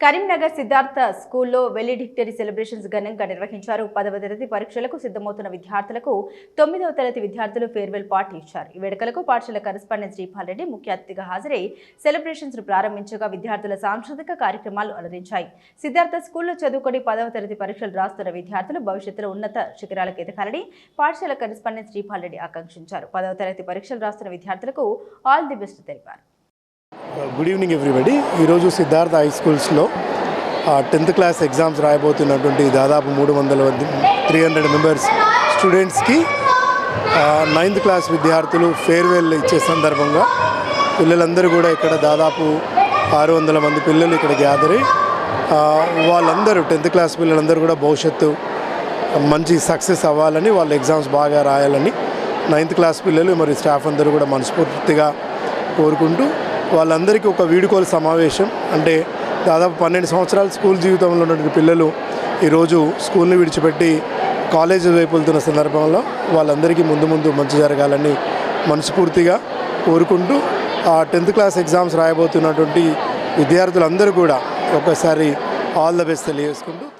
కరీంనగర్ సిద్ధార్థ స్కూల్లో వెలిడిక్టరీ సెలబ్రేషన్స్ ఘనంగా నిర్వహించారు. పదవ తరగతి పరీక్షలకు సిద్ధమవుతున్న విద్యార్థులకు తొమ్మిదవ తరగతి విద్యార్థులు ఫేర్వెల్ పార్టీ ఇచ్చారు. ఈ వేడుకలకు పాఠశాల కరస్పాండెంట్ శ్రీపాల్ రెడ్డి ముఖ్య అతిథిగా హాజరై సెలబ్రేషన్స్ను ప్రారంభించగా విద్యార్థుల సాంస్కృతిక కార్యక్రమాలు అలరించాయి. సిద్ధార్థ స్కూల్లో చదువుకొని పదవ తరగతి పరీక్షలు రాస్తున్న విద్యార్థులు భవిష్యత్తులో ఉన్నత శిఖరాలకు ఎదగాలని పాఠశాల కరస్పాండెంట్ శ్రీపాల్ రెడ్డి ఆకాంక్షించారు. పదవ తరగతి పరీక్షలు రాస్తున్న విద్యార్థులకు ఆల్ ది బెస్ట్ తెలిపారు. గుడ్ ఈవినింగ్ ఎవ్రీబడి ఈరోజు సిద్ధార్థ హై స్కూల్స్లో టెన్త్ క్లాస్ ఎగ్జామ్స్ రాయబోతున్నటువంటి దాదాపు మూడు వందల త్రీ హండ్రెడ్ మెంబర్స్ స్టూడెంట్స్కి నైన్త్ క్లాస్ విద్యార్థులు ఫేర్వెల్ ఇచ్చే సందర్భంగా పిల్లలందరూ కూడా ఇక్కడ దాదాపు ఆరు వందల మంది పిల్లలు ఇక్కడ గ్యాదర్ వాళ్ళందరూ టెన్త్ క్లాస్ పిల్లలందరూ కూడా భవిష్యత్తు మంచి సక్సెస్ అవ్వాలని వాళ్ళ ఎగ్జామ్స్ బాగా రాయాలని నైన్త్ క్లాస్ పిల్లలు మరి స్టాఫ్ అందరూ కూడా మనస్ఫూర్తిగా కోరుకుంటూ వాళ్ళందరికీ ఒక వీడుకోలు సమావేశం. అంటే దాదాపు పన్నెండు సంవత్సరాల స్కూల్ జీవితంలో ఉన్నటువంటి పిల్లలు ఈరోజు స్కూల్ని విడిచిపెట్టి కాలేజ్ వైపు వెళ్తున్న సందర్భంలో వాళ్ళందరికీ ముందు ముందు మంచి జరగాలని మనస్ఫూర్తిగా కోరుకుంటూ ఆ టెన్త్ క్లాస్ ఎగ్జామ్స్ రాయబోతున్నటువంటి విద్యార్థులందరూ కూడా ఒకసారి ఆల్ ద బెస్ట్ తెలియజేసుకుంటూ